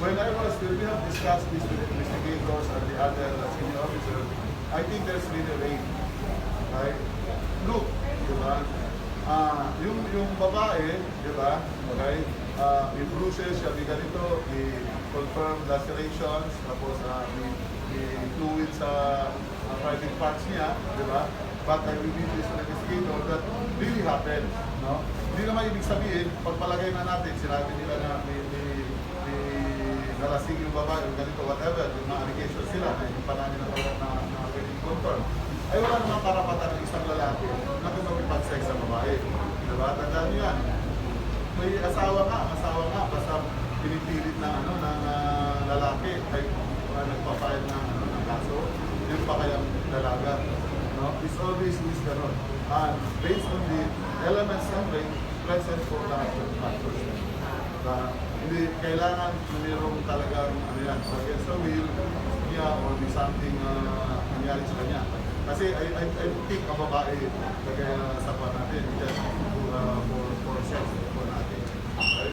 when I was, when we have discussed this with investigators and the other senior officers, I think there's been a rape. Right? Look, di ba? Ah, yung yung babae, di ba? Okay? Ah, may bruises, siya may ganito, may confirmed lacerations, tapos ah, may, may fluid sa ah, private parts niya, di ba? But I will leave this investigator that really happened, no? Hindi naman ibig sabihin, pagpalagay na natin, sinabi nila na may, may nalasing yung babae, yung ganito, whatever, yung mga allegations sila, na yung pa namin na, na, na pwedeng confirm. Ay wala namang karapatan ng isang lalaki na kung magpag-sex sa babae. Diba? Tandaan niyo yan. May asawa nga, asawa nga, basta pinipilit ng ano ng ah, lalaki ay uh, nagpa-file ng ano ng kaso, yun pa kayang dalaga. No? It's always is ganun. And based on the elements ng rape, present for lahat ng factors. Na hindi kailangan mayroong talagang ano yan, so against the will niya or may something uh, nangyari sa kanya. Kasi I, I, I think ang babae, kagaya sa pa natin,